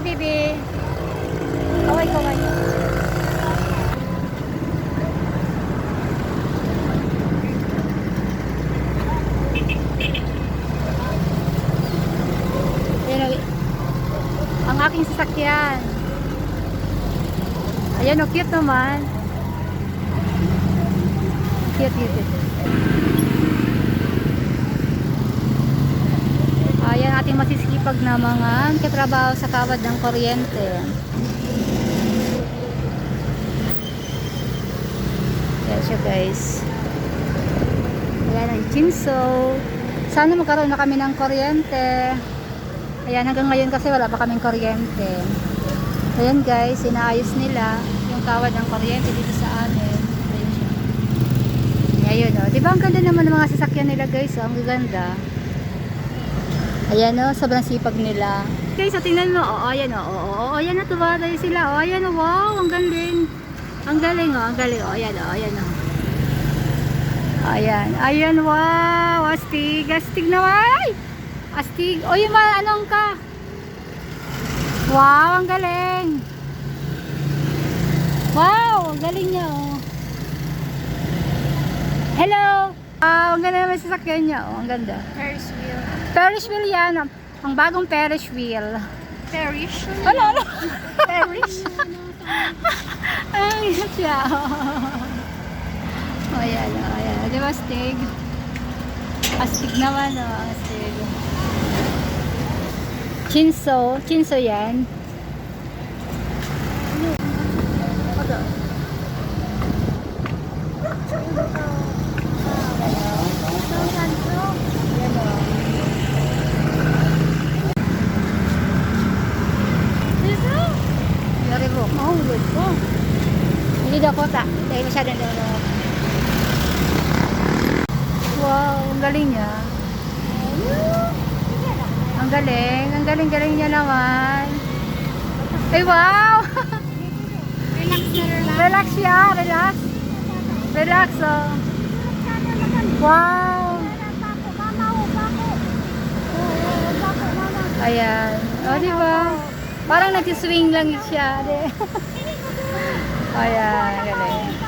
baby. Kaway, kaway. Ang aking sasakyan. Ayan o, cute naman. Cute, cute, cute. Ayan ating masisipag na mga katrabaho sa kawad ng kuryente. Yan siya guys. Ayan ang chinso. Sana magkaroon na kami ng kuryente. Ayan hanggang ngayon kasi wala pa kaming kuryente. Ayan guys, inaayos nila yung kawad ng kuryente dito sa amin. Ayan siya. Ayun o. Di ba ang ganda naman ng mga sasakyan nila guys? Oh, ang gaganda. Ayan o, sobrang sipag nila. Okay, so tingnan mo. Oo, ayan o. Oo, oo, ayan na, tuwa tayo sila. O, ayan o, wow, ang galing. Ang galing o, ang galing o. Ayan o, ayan o. Ayan, ayan, wow. Astig, astig na, ay! Astig. O, yung mga anong ka? Wow, ang galing. Wow, ang galing niya o. Hello! Wow, ang ganda naman sa sasakyan niya. Oh, ang ganda. Ferris wheel. Ferris wheel yan. Ang, ang bagong Ferris wheel. Perish? Ano, ano? Perish? Ay, siya. Oh, yan. O, yan. Di ba, Stig? Astig naman. Oh, astig. Chinso. Chinso yan. Yan, o. Yari mo. Mahulog ko. Hindi daw kota. Dahil masyadong daw daw. Wow, ang galing niya. Ang galing. Ang galing-galing niya naman. Ay, wow! Relax na relax. relax siya. Relax. Relax, oh. Wow! Ayan. O, oh, di ba? Parang nag-swing lang siya. Ayan, galing.